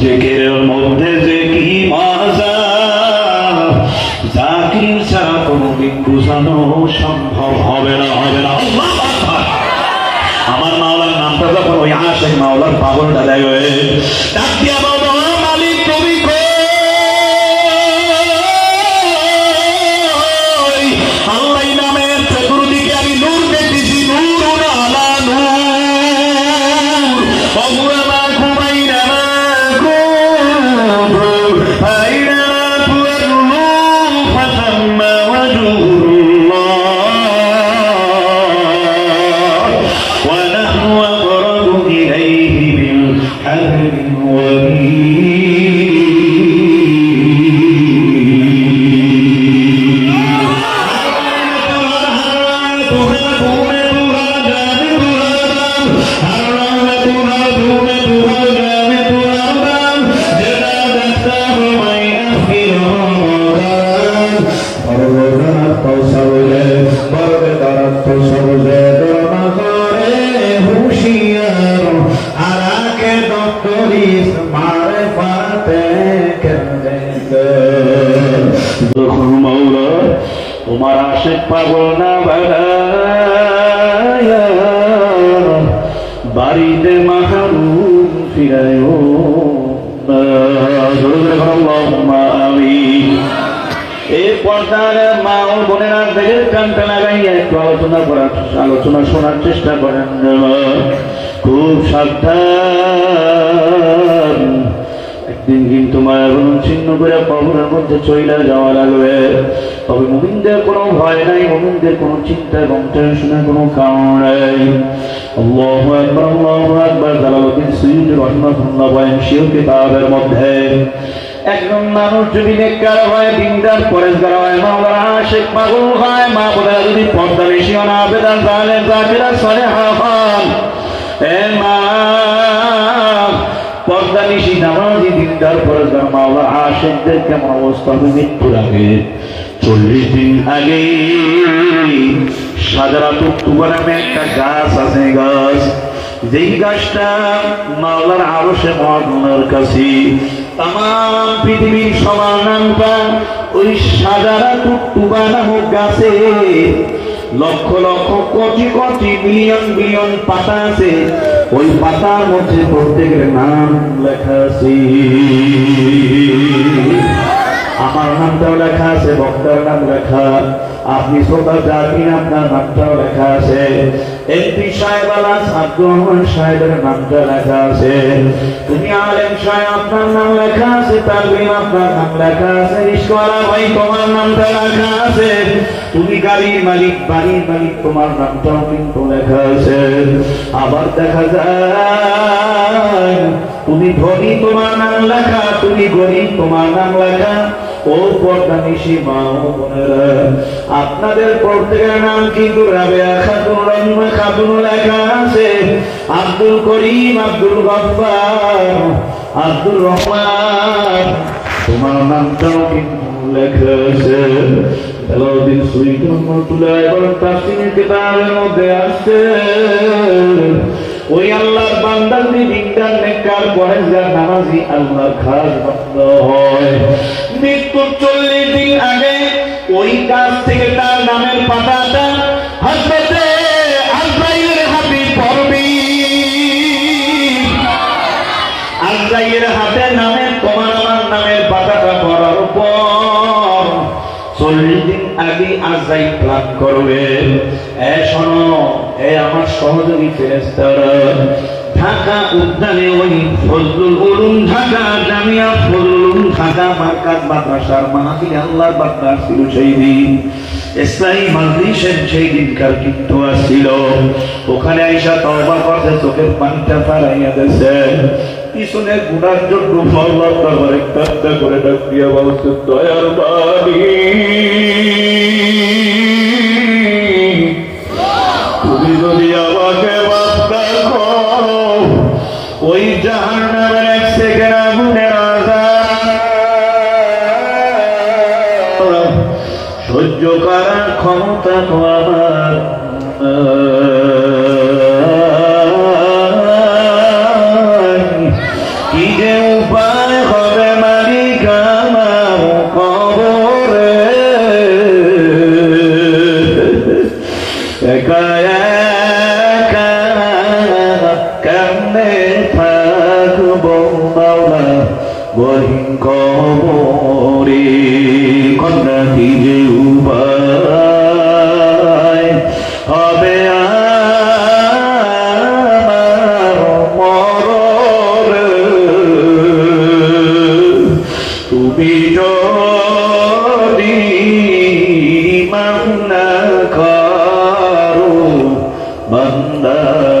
জিকিরের মধ্যে যে কি মজা জাকির ছাড়া কোনোদিন বোঝানো সম্ভব হবে না হবে না। আমার মাওলার নামটা যখন ওই আশেখ মাওলার পাগলটা দেয় ডাক আলোচনা শোনার চেষ্টা করেন খুব সাবধান। একদিন কিন্তু মায়াগুণ ছিন্ন করে কবরের মধ্যে চইলা যাওয়া লাগবে। তবে মুমিনদের কোনো ভয় নাই, মুমিনদের কোনো চিন্তা এবং টেনশনের কোনো কারণ নাই। আল্লাহু আকবার আল্লাহু আকবার, জালালউদ্দিন সুয়ুতি রাহিমাহুল্লাহ বলেন শিও কিতাবের মধ্যে। একজন মানুষ যদি নেককার হয়, দিনদার পরেশগার হয়, মাওলানা আশিক পাগল হয়, মা বোনেরা যদি পর্দা নিশিও না বেদান জালেম, জাকিরা, সলেহা হন। এ মা, পর্দা নিশি নামাজি, দিনদার পরেশগার মাওলা আশিকদের কেমন অবস্থা হবে? মৃত্যুর আগে। চল্লিশ দিন আগে সাজারা তুকুবা নামে একটা গাছ আছে গাছ। যেই গাছটা মাওলার আরও সে মহাগুণের কাছে তাম পৃথিবীর সবার নামটা ওই সাজারা তুকুবা নামক গাছে। লক্ষ লক্ষ কোটি কোটি মিলিয়ন মিলিয়ন পাতা আছে। ওই পাতার মধ্যে প্রত্যেকের নাম লেখা আছে। আমার নামটাও লেখা আছে বক্তার নাম লেখা। আপনি শ্রোতা জাতির আপনার নামটাও লেখা আছে। এমপি সাহেব আলাস আব্দুর সাহেবের নামটা লেখা আছে। তুমি আলেম সাহেব, আপনার নাম লেখা আছে তালবিম আপনার নাম লেখা আছে। ইস্কলা ভাই, তোমার নামটা লেখা আছে। তুমি গাড়ির মালিক, বাড়ির মালিক, তোমার নামটাও কিন্তু লেখা আছে। আবার দেখা যায়, তুমি ধনী, তোমার নাম লেখা, তুমি গরিব, তোমার নাম লেখা। ও পর্দা নিশি, মা ও বোনেরা। আপনাদের প্রত্যেকের নাম কিন্তু রাবেয়া খাতুন খাতুন লেখা আছে। আব্দুল করিম, আব্দুল গফফার, আব্দুল রহমান। তোমার নামটাও কিন্তু লেখা আছে। কিতাবের মধ্যে ওই আল্লাহর বান্দা যদি যা নামাজি খাস হয়। মৃত্যুর চল্লিশ দিন আগে ওই কাজ থেকে তার নামের পাতাটা আজরাইলের হাতে আজরাইলের হাতে নামের, তোমার আমার নামের পাতাটা পড়ার পর চল্লিশ দিন আগে আজরাইল প্লান করবে। এ শোনো, এ আমার সহযোগী ফেরেস্তারা ঢাকা উদ্যানে ওই ফজলুল উলুম ঢাকা, জামিয়া ফজলুল উলুম ঢাকা, মার্কাজ মাদ্রাসার মাহফিল আল্লাহর বান্দার ছিল সেই দিন। ইসলামী মাজলিসের সেই দিনকার কিন্তু আসছিল ওখানে আইসা তওবা করতে চোখের পানিটা ফারাইয়া দিয়েছে পিছনে গুনার জন্য আল্লাহ দরবারে কান্না করে ডাক দিয়া বলছে, দয়ার বাড়ি তুমি যদি Tatuá. বন্দারে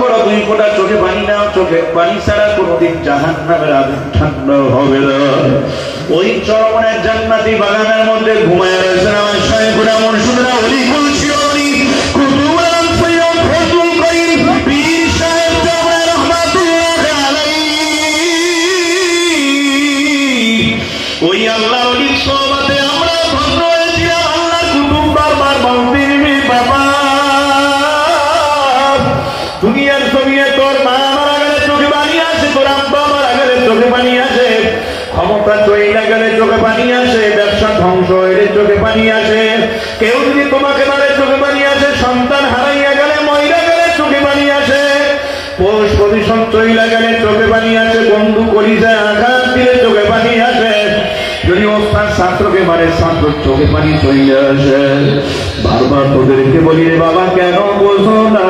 করো দুই ফোঁটা চোখে পানি নাও চোখে পানি ছাড়া কোনোদিন জাহান নামের আগুন ঠান্ডা হবে না। ওই চরমনের জান্নাতি বাগানের মধ্যে ঘুমায় না আমার সাহেবুর মন শুনে অলি বলছি চোখে পানি আসে ব্যবসা ধ্বংস হইলে চোখে পানি আসে কেউ যদি তোমাকে মারে চোখে পানি আসে সন্তান হারাইয়া গেলে, মহিলা গেলে চোখে পানি আসে পোষ প্রতিশোধ চইলা গেলে চোখে পানি আসে বন্ধু কলিজায় আঘাত দিলে চোখে পানি আসে যদি ওস্তাদ ছাত্রকে মারে, ছাত্র চোখে পানি চলে আসে। বারবার তোদেরকে বলি রে বাবা, কেন বোঝো না?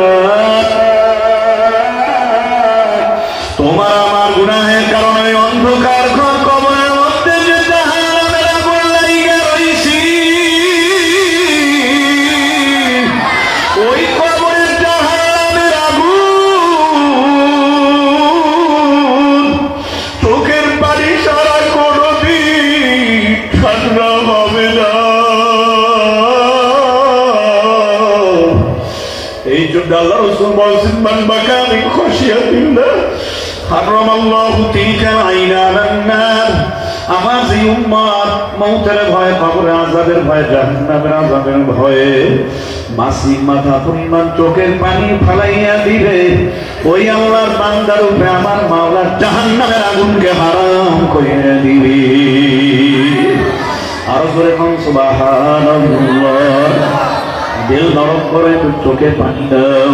কবর আজাবের ভয়, জাহান্নামের আজাবের ভয়ে মাসিক মাথা পরিমাণ চোখের পানি ফালাইয়া দিবে। ওই আল্লাহর বান্দার উপরে আমার মাওলার জাহান্নামের আগুনকে হারাম করিয়া দিবে। আরও করে কোন, সুবহানাল্লাহ। দিল নরম করে চোখে পানি দাও।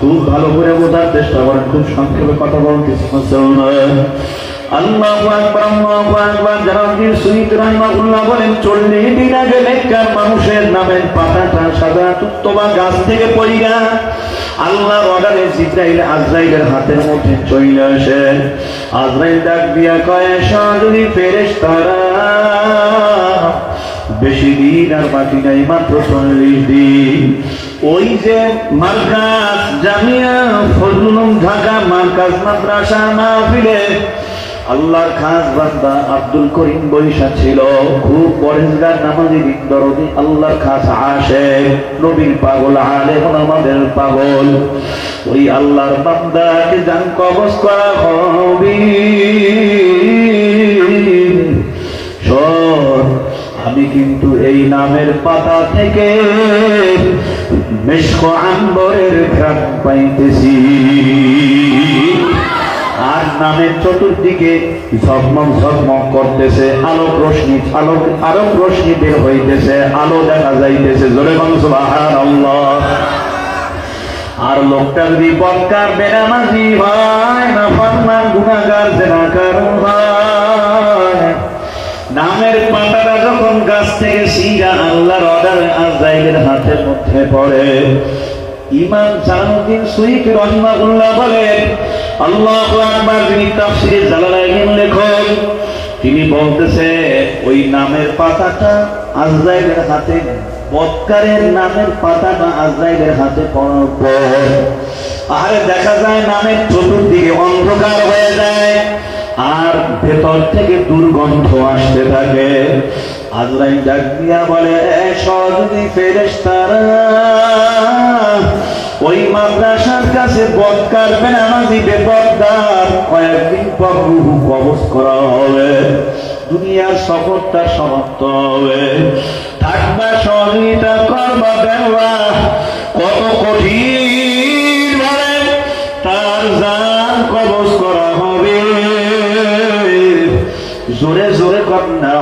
খুব ভালো করে বোঝার চেষ্টা করেন, খুব সংক্ষেপে কথা বলতেছি মুসলমান আল্লাহু আকবার আল্লাহু আকবার। জালালউদ্দিন সুইত রাহিমাহুল্লাহ বলেন, চল্লিশ দিন আগে নেককার মানুষের নামের পাতাটা সাদা তুত্তবা গাছ থেকে পড়িয়া আল্লাহর অর্ডারে জিব্রাইল আজরাইলের হাতের মধ্যে চলে আসে। আজরাইল ডাক দিয়া কয় সহযোগী ফেরেশতারা, বেশি দিন আর বাকি নাই, মাত্র চল্লিশ দিন। ওই যে মার্কাজ জামিয়া ফজলুম ঢাকা মার্কাজ মাদ্রাসা মাহফিলে আল্লাহর খাস বান্দা আব্দুল করিম বৈশা ছিল। খুব পরেজগার নামাজি দিন দরদি আল্লাহর খাস আসে। নবীর পাগল আলে আমাদের পাগল। ওই আল্লাহর বান্দাকে জান কবজ করা হবে। আমি কিন্তু এই নামের পাতা থেকে মেশক আম্বরের ঘ্রাণ পাইতেছি। আর নামের চতুর্দিকে ঝকমক ঝকমক করতেছে আলোক রশ্মি আলোক আলোক রশ্মি বের হইতেছে, আলো দেখা যাইতেছে। জোরে সুবহানাল্লাহ। আর লোকটা যদি বৎকার বেনামাজি হয় না ফরমান গুণাগার জেনাকার নামের পাতাটা যখন গাছ থেকে সিরা আল্লাহর অর্ডারে আজাইলের হাতের মধ্যে পড়ে। ইমাম জালালউদ্দিন সুইক রহিমাহুল্লাহ বলেন তিনি বলতেছে, ওই নামের পাতাটা আজরাইলের হাতে, বৎকারের নামের পাতাটা আজরাইলের হাতে পড়ার পর, আরে দেখা যায় নামের চতুর্দিকে অন্ধকার হয়ে যায়, আর ভেতর থেকে দুর্গন্ধ আসতে থাকে। আজরাইল ডাক বলে, "এ সহযোগী ফেরেশতারা, ওই মাদ্রাসার কাছে বদকার বেনামাজি বেপরদার কয়েকদিন পর রুহু কবজ করা হবে। দুনিয়ার সফরটা সমাপ্ত হবে। থাকবা সহযোগিতা করবা দেওয়া কত কঠিন ভাবে তার জান কবজ করা হবে। জোরে জোরে কন্যা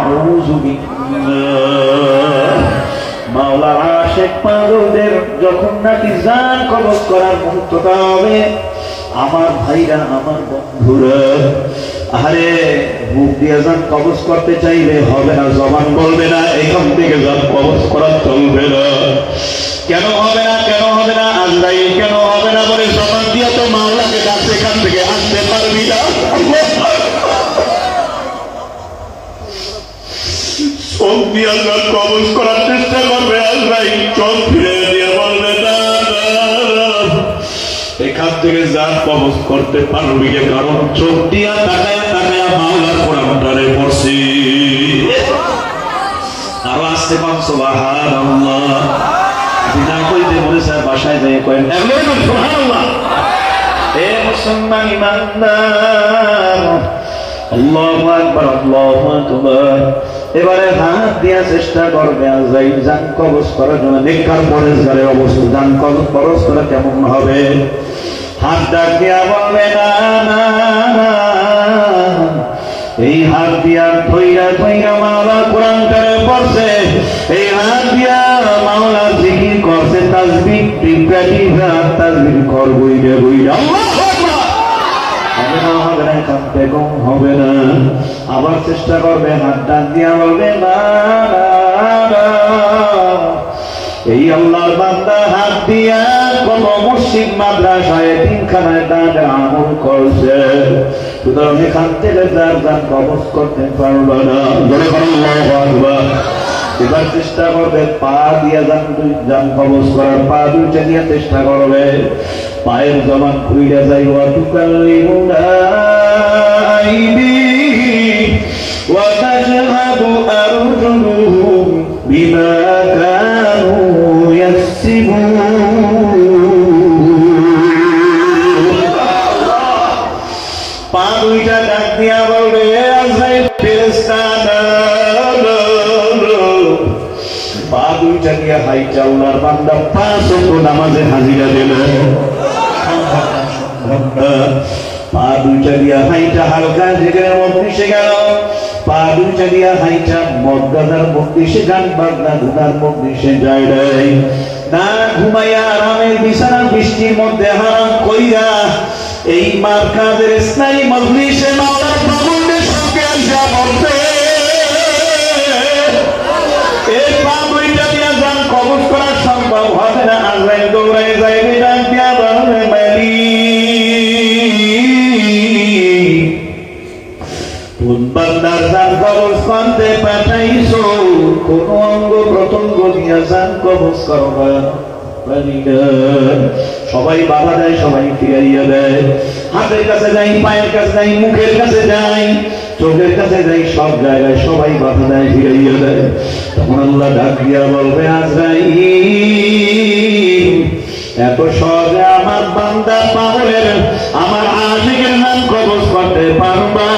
মাওলা আশেক পাগলদের যখন নাকি জান কবজ করার মুহূর্তটা হবে, আমার ভাইরা, আমার বন্ধুরা আরে মুখ দিয়ে যান কবজ করতে চাইলে হবে না, জবান বলবে না, এখান থেকে যান কবজ করা চলবে না। কেন হবে না, কেন হবে না আজরাইল কেন হবে না বলে জবান দিয়ে তো মাওলাকে ডাক, এখান থেকে আসতে পারবি না। চোখ দিয়ে আল্লাহ কবজ করার চেষ্টা করবে আজরাইল চোখ। এখান থেকে যান কবজ করতে পারবি কারণ? চোখ দিয়া তাকায়া তাকায়া মাওলার কোরআনটারে পড়ছি। আরও আসতে পান সুবহানাল্লাহ। বিনা কইতে বলে স্যার বাসায় যাই কয়েন একবার সুবহানাল্লাহ। এবারে হাত দিয়া চেষ্টা করবে আজাইল জান কবজ করার জন্য নেককার পরেশগারের অবস্থা কবজ খরচ করা কেমন হবে? হাত ডাক দিয়া বলবে, না না এই হাত দিয়া ধইরা ধইরা মাওলা কোরআন করে পড়ছে। এই হাত দিয়া মাওলা জিকির করছে, তাসবিহ টিপকাটি হাত তাসবিহ কর বইরে বইরা হবে না হবে না। আবার চেষ্টা করবে হাত ডাক দিয়া বলবে না না, না। এই আল্লাহর বান্দা হাত দিয়া কোন মসজিদ মাদ্রাসায় তিনখানায় দাঁড়ে আমল করছে সুতরাং এখান থেকে যার যার কবজ করতে পারল না। এবার চেষ্টা করবে পা দিয়ে যান দুই যান কবজ করার পা দুইটা দিয়ে চেষ্টা করবে পায়ের জমান খুইলে যাই ওয়াতুকাল্লিমুনা তাশহাদু আরজুলুহুম বিমা কানু ইয়াকসিবুন পা দুইটা ডাক দিয়া বলবে। পা দুইটা দিয়া হাইটা উনার বান্দা পাঁচ ওয়াক্ত নামাজে হাজিরা দিল। পা দুইটা দিয়া হাইটা হালকা, যেখানে মধ্যে গেল। পা দুইটা দিয়া হাইটা মদ্দাদার মধ্যে সে গান বাজনা ধুনার মধ্যে সে যায় রে না ঘুমাইয়া আরামের বিছানা, বৃষ্টির মধ্যে হারাম কইরা এই মার কাদের স্নায়ী মজলিসে মাওলার বাবুদের সঙ্গে আসা বলতে। এই পা দুইটা যান কবজ করা সম্ভব হবে না। আজরাইল দৌড়াই যাইবে না। না। সবাই বাধা দেয়, সবাই ফিরাইয়া দেয়। হাতের কাছে যাই, পায়ের কাছে যাই, মুখের কাছে যাই, চোখের কাছে যাই, সব জায়গায় সবাই বাধা দেয়, ফিরাইয়া দেয়। তখন আল্লাহ ডাক দিয়া বলবে আজরাই এত সহজে আমার বান্দা পাগলের, আমার আশিকের নাম কবজ করতে পারবা?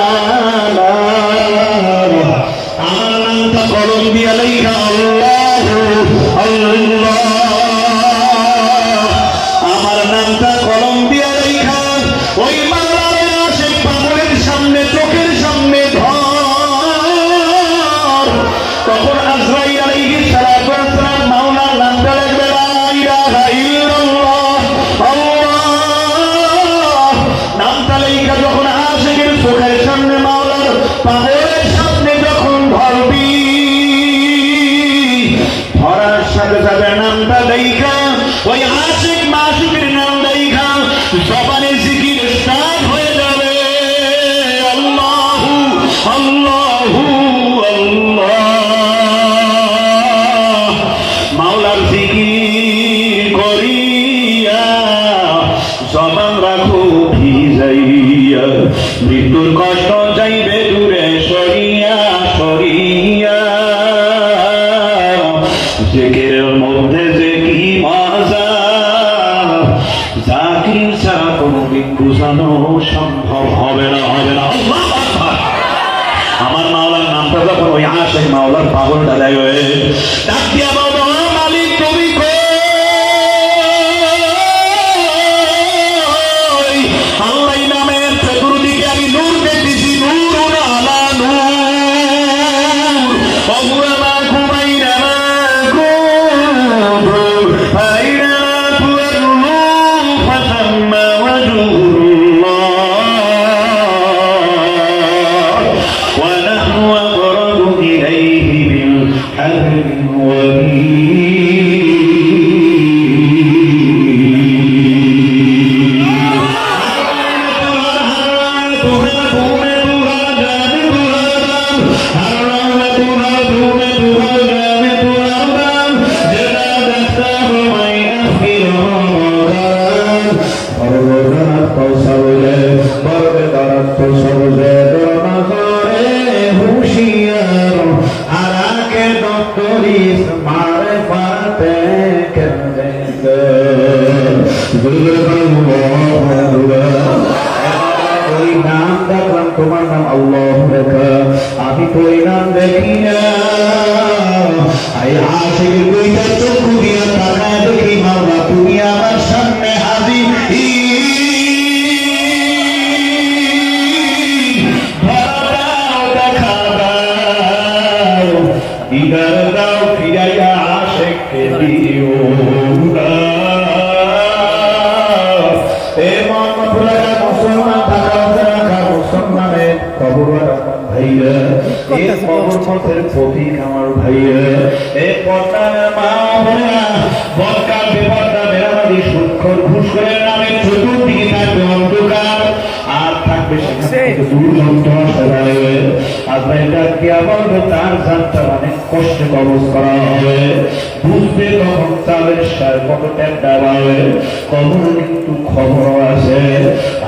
సదనంతదైక বুঝানো সম্ভব হবে না হবে না। আমার মাওলার নামটা যখন ওই আসে মাওলার পাগলটা দেয় ডাক তোমার নাম আল্লাহ আমি নাম দেখি না আই আশিক দুইটা চক্ষু কবর পথের আমার ভাইয়া। এ পর্দার মা বোনেরা বদকা বেপর্দা বেড়াবাদি সুৎখর ঘুষখোরের নামে চতুর্দিকে থাকবে অন্ধকার। আর থাকবে সেখান দুর্গন্ধ আসা যাবে আজরাইলটা কিয়া বলবে তার জানটা অনেক কষ্টে কবজ করা হবে? বুঝবে তখন চালের সার কত কবর কিন্তু খবর আছে।